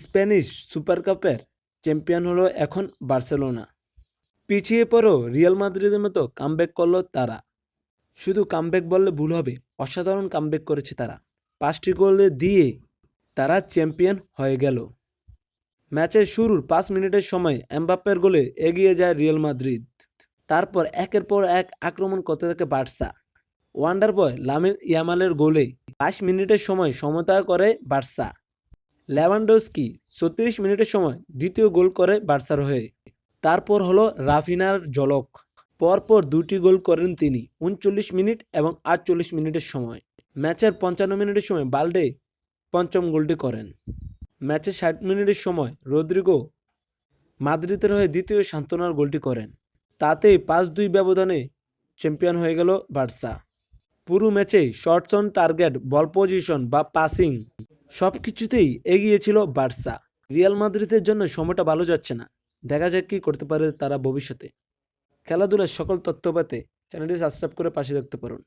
Spanish super কাপের champion হলো এখন বার্সেলোনা। পিছিয়ে পড়ো রিয়াল মাদ্রিদের মতো কামব্যাক করল তারা। শুধু কামব্যাক বললে ভুল হবে, অসাধারণ কামব্যাক করেছে তারা। পাঁচটি গোলে দিয়ে তারা চ্যাম্পিয়ন হয়ে গেল। ম্যাচের শুরুর পাঁচ মিনিটের সময় এমবাপ্পের গোলে এগিয়ে যায় রিয়াল মাদ্রিদ। তারপর একের পর এক আক্রমণ করতে থাকে বার্সা। ওয়ান্ডার বয় লামিন ইয়ামালের গোলে বাইশ মিনিটের সময় সমতা করে বার্সা। লেভানডোস্কি ছত্রিশ মিনিটের সময় দ্বিতীয় গোল করে বার্সার হয়ে। তারপর হলো রাফিনার জলক পরপর দুটি গোল করেন তিনি উনচল্লিশ মিনিট এবং আটচল্লিশ মিনিটের সময়। ম্যাচের পঞ্চান্ন মিনিটের সময় বাল্ডে পঞ্চম গোলটি করেন। ম্যাচের ষাট মিনিটের সময় রদ্রিগো মাদ্রিদের হয়ে দ্বিতীয় সান্ত্বনার গোলটি করেন। তাতেই পাঁচ দুই ব্যবধানে চ্যাম্পিয়ন হয়ে গেল বার্সা। পুরো ম্যাচে shots on target, ball possession বা পাসিং সব কিছুতেই এগিয়েছিল বার্সা। রিয়াল মাদ্রিদের জন্য সময়টা ভালো যাচ্ছে না। দেখা যাক কী করতে পারে তারা ভবিষ্যতে। খেলাধুলার সকল তথ্য পেতে চ্যানেলটি সাবস্ক্রাইব করে পাশে দেখতে পারুন।